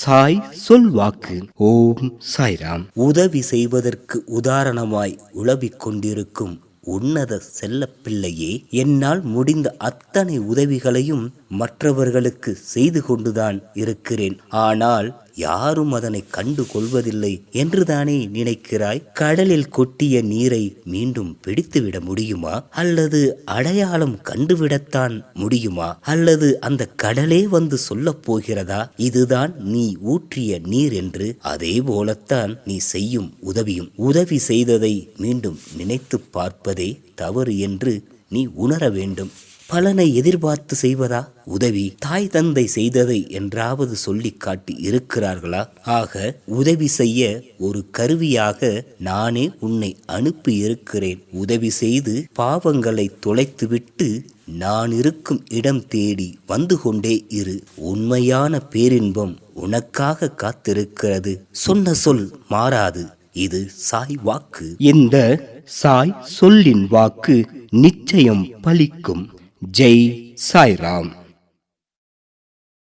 சாய் சொல்வாக்கு ஓம் சாய்ராம். உதவி செய்வதற்கு உதாரணமாய் உழவிக் கொண்டிருக்கும் உன்னத செல்ல பிள்ளையே என்னால் முடிந்த அத்தனை உதவிகளையும் மற்றவர்களுக்கு செய்து கொண்டுதான் இருக்கிறேன். ஆனால் யாரும் அதனை கண்டு கொள்வதில்லை என்றுதானே நினைக்கிறாய்? கடலில் கொட்டிய நீரை மீண்டும் பிடித்துவிட முடியுமா? அல்லது அடையாளம் கண்டுவிடத்தான் முடியுமா? அல்லது அந்த கடலே வந்து சொல்லப் போகிறதா? இதுதான் நீ ஊற்றிய நீர் என்று அதே போலத்தான் நீ செய்யும் உதவியும். உதவி செய்ததை மீண்டும் நினைத்து பார்ப்பதே தவறு என்று நீ உணர வேண்டும். பலனை எதிர்பார்த்து செய்வதா? உதவி. தாய் தந்தை செய்ததை என்றாவது சொல்லி காட்டி இருக்கிறார்களா? ஆக உதவி செய்ய ஒரு கருவியாக நானே உன்னை அனுப்பி இருக்கிறேன் உதவி செய்து பாவங்களை தொலைத்துவிட்டு நான் இருக்கும் இடம் தேடி வந்து கொண்டே இரு. உண்மையான பேரின்பம் உனக்காக காத்திருக்கிறது. சொன்ன சொல் மாறாது. இது சாய் வாக்கு. இந்த சாய் சொல்லின் வாக்கு நிச்சயம் பலிக்கும். ஜெய் சாய்ராம்.